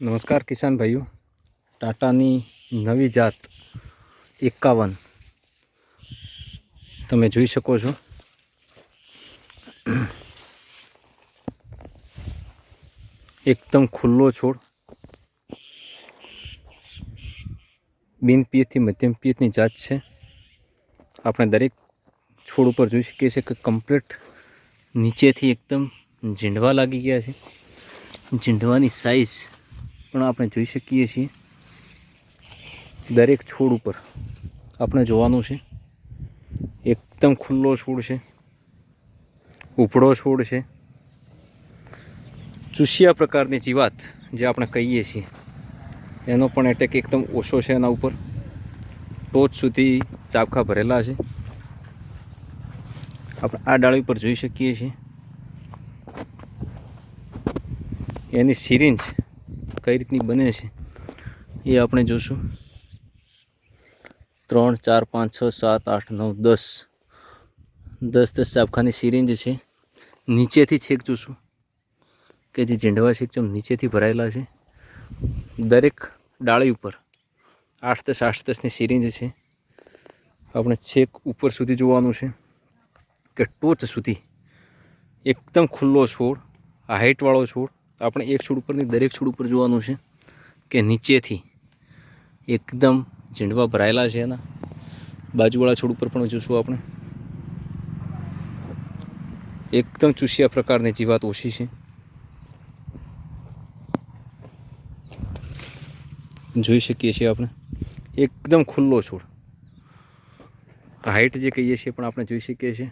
નમસ્કાર કિસાન ભાઈઓ. ટાટાની નવી જાત એકાવન. તમે જોઈ શકો છો. એકદમ ખુલ્લો છોડ. બિન પિયતથી મધ્યમ પિયતની જાત છે. આપણે દરેક છોડ ઉપર જોઈ શકીએ છીએ કે કમ્પ્લીટ નીચેથી એકદમ ઝીંડવા લાગી ગયા છે. ઝીંડવાની સાઈઝ પણ આપણે જોઈ શકીએ છીએ દરેક છોડ ઉપર આપણે જોવાનું છે. એકદમ ખુલ્લો છોડ છે. ઉપડો છોડ છે. ચૂસિયા પ્રકારની જીવાત જે આપણે કહીએ છીએ. એનો પણ એટેક એકદમ ઓછો છે એના ઉપર. ટોચ સુધી ચાબખા ભરેલા છે. આપણે આ ડાળી પર જોઈ શકીએ છીએ. એની સિરિંજ કઈ રીતની બને છે એ આપણે જોશું. ત્રણ, ચાર, પાંચ, છ, સાત, આઠ, નવ, દસ. દસ દસ ચાબખાની સિરિંજ છે. નીચેથી છેક જોશું કે જે ઝીંડવા છે એકદમ નીચેથી ભરાયેલા છે. દરેક ડાળી ઉપર આઠ દસ, આઠ દસની સિરિંજ છે. આપણે છેક ઉપર સુધી જોવાનું છે કે ટોચ સુધી એકદમ ખુલ્લો છોડ હાઇટવાળો છોડ આપણે એક છોડ ઉપરની દરેક છોડ ઉપર જોવાનું છે કે નીચેથી એકદમ ઝીંડવા ભરાયેલા છે એના. બાજુવાળા છોડ ઉપર પણ જોશું આપણે. એકદમ ચૂસિયા પ્રકારની જીવાત ઓછી છે. જોઈ શકીએ છીએ આપણે. એકદમ ખુલ્લો છોડ. હાઇટ જે કહીએ છીએ પણ આપણે જોઈ શકીએ છીએ.